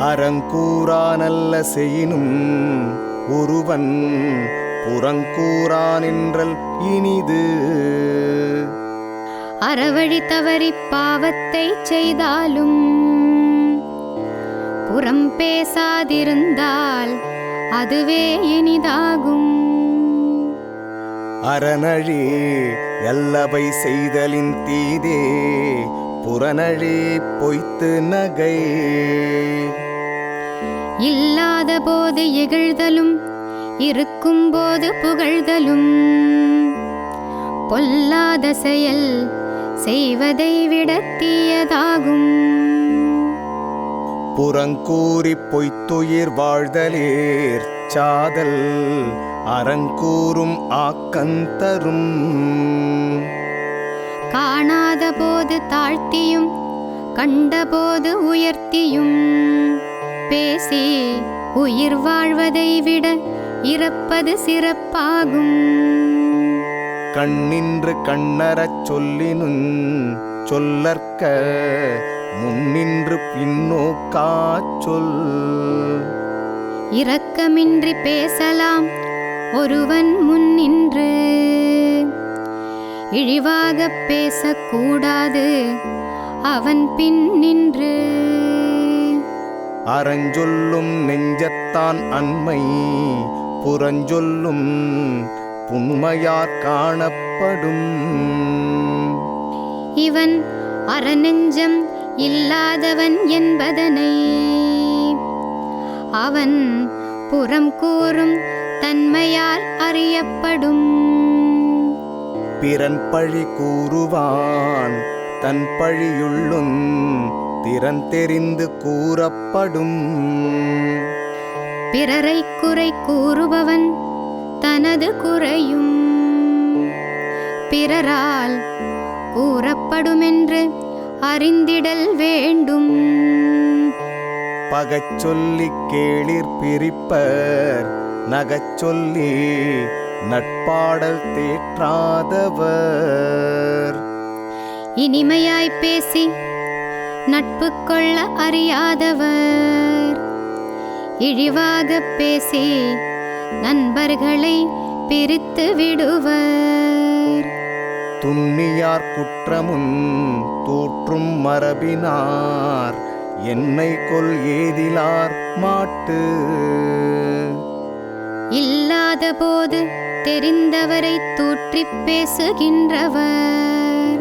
அறங்கூறானல்ல செய்யினும் ஒருவன் புறங்கூறானென்றல் இனிது. அறவழி தவறி பாவத்தை செய்தாலும் புறம் பேசாதிருந்தால் அதுவே இனிதாகும். அறநழி எல்லவை செய்தலின் தீதே புறநழி பொய்த்து நகை. இல்லாத போது இகழ்தலும் இருக்கும்போது புகழ்தலும். பொல்லாத செயல் செய்வதை விட தீயதாகும். புறங்கூறி பொய்த்துயிர் வாழ்தலேர் சாதல் அறங்கூறும் ஆக்கந்தரும் காணாத போது தாழ்த்தியும் கண்டபோது உயர்த்தியும் பேசி உயிர் வாழ்வதை விட இறப்பது சிறப்பாகும். கண்ணின்று கண்ணறச் சொல்லினும் சொல்லற்க முன்னின்று பின்னோக்காச் சொல் இரக்கமின்றி பேசலாம் ஒருவன் முன் நின்று இழிவாகப் பேசக்கூடாது அவன் பின் நின்று அறஞ்சொல்லும் நெஞ்சத்தான் அண்மை புறஞ்சொல்லும் புண்மையார் காணப்படும். இவன் அறநெஞ்சம் இல்லாதவன் என்பதனை அவன் புறம் கூறும் தன்மையால் அறியப்படும். பிறன் பழி கூறுவான் தன் பழியுள்ளும் திறன் தெரிந்து கூறப்படும். பிறரை குறை கூறுபவன் தனது குறையும். பிறரால் கூறப்படுமென்று அறிந்திடல் வேண்டும். பகச் சொல்லிக் கேளிர் பிரிப்பர். நகச் சொல்லி நட்பாடல் தேற்றாதவர். இனிமையாய் பேசி நட்பு கொள்ள அறியாதவர். இழிவாகப் பேசி நண்பர்களை பிரித்து விடுவர். துண்ணியார் குற்றமும் தூற்றும் மரபினார். என்னை கொல் ஏதிலார் மாட்டு. இல்லாத போது தெரிந்தவரை தூற்றிப் பேசுகின்றவர்.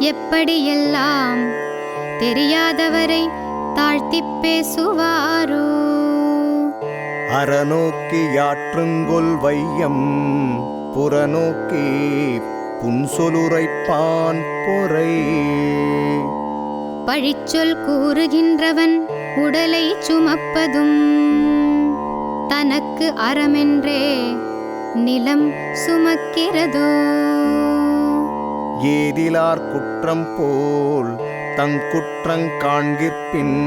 எப்படியெல்லாம் தெரியாதவரை தாழ்த்திப் பேசுவாரோ. அறநோக்கி யாற்றுங்கொல் வையம் புறநோக்கி புன்சொலுரைப்பான் பொறை. பழிச்சொல் கூறுகின்றவன் உடலை சுமப்பதும் தனக்கு அறமென்றே நிலம் சுமக்கிறதோ? ஏதிலார் குற்றம் போல் தங்குற்றங் காண்கிற்பின்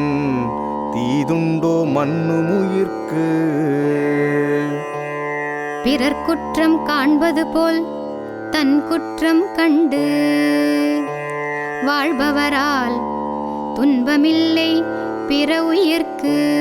தீதுண்டோ மண்ணுமுயிர்க்கு பிறர் குற்றம் காண்பது போல் தன் குற்றம் கண்டு வாழ்பவரால் துன்பமில்லை பிற உயிர்க்கு.